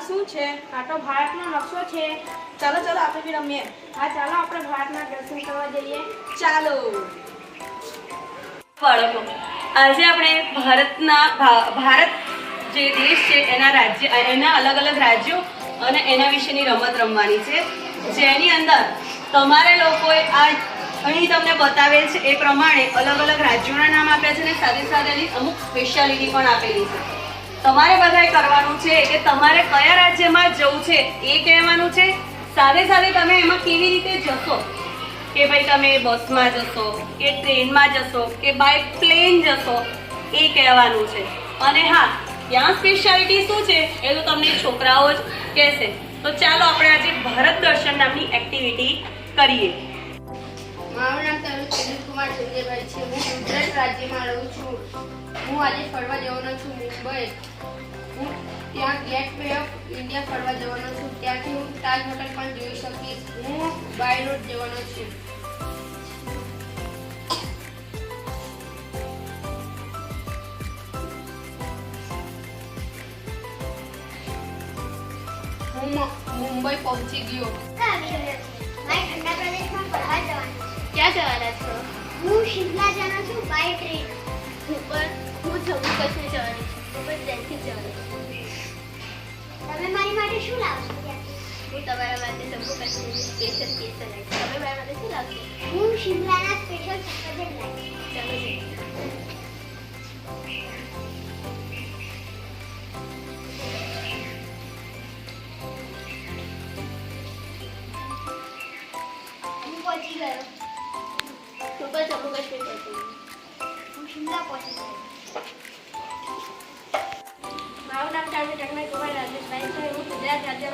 શું છે? આ તો ભારતનો નકશો છે. ચાલો ચાલો, આપણે બી રમીએ. હા, ચાલો, આપણે ભારતના દર્શન કરવા જઈએ. ચાલો. બાળકો, આજે આપણે ભારતના ભારત જે દેશ છે, એના રાજ્ય એના અલગ અલગ રાજ્યો અને એના વિશેની રમત રમવાની છે. જેની અંદર તમારે લોકોએ આ અહીં તમને બતાવેલ છે, એ પ્રમાણે અલગ અલગ રાજ્યોના નામ આપ્યા છે અને સાથે સાથે એની અમુક સ્પેશિયાલિટી પણ આપેલી છે. તમારે બધાએ કરવાનું છે કે તમારે કયા રાજ્યમાં જવું છે એ કહેવાનું છે. સાથે સાથે તમે એમાં કેવી રીતે જશો? કે ભાઈ તમે બસમાં જશો, કે ટ્રેનમાં જશો, કે બાય પ્લેન જશો, એ કહેવાનું છે. અને હા, ત્યાં સ્પેશિયાલિટી શું છે એ તો તમને છોકરાઓ જ કહેશે. તો ચાલો આપણે આજે ભારત દર્શન નામની એક્ટિવિટી કરીએ. મારું નામ તરુણ કિરણકુમાર સંજયભાઈ છે. હું ગુજરાત રાજ્યમાં રહું છું. હું આજે ફરવા જવાનો છું મુંબઈ. હું ત્યાં ગેટ વે ઓફ ઇન્ડિયા ફરવા જવાનો છું. ત્યાંથી હું તાજ હોટલ પણ જોઈ શકીશ. હું બાય રોડ જવાનો છું. હું મુંબઈ પહોંચી ગયો. ક્યાં જવાના છો? હું શિમલા જવાનો છું બાય ટ્રેન હું તમારા માટે જમ્મુ કાશ્મીરની સ્પેશિયલ કેસર લાવીશ તમે કાશ્મીર નામ ચાલુ ચકના Lihat saja,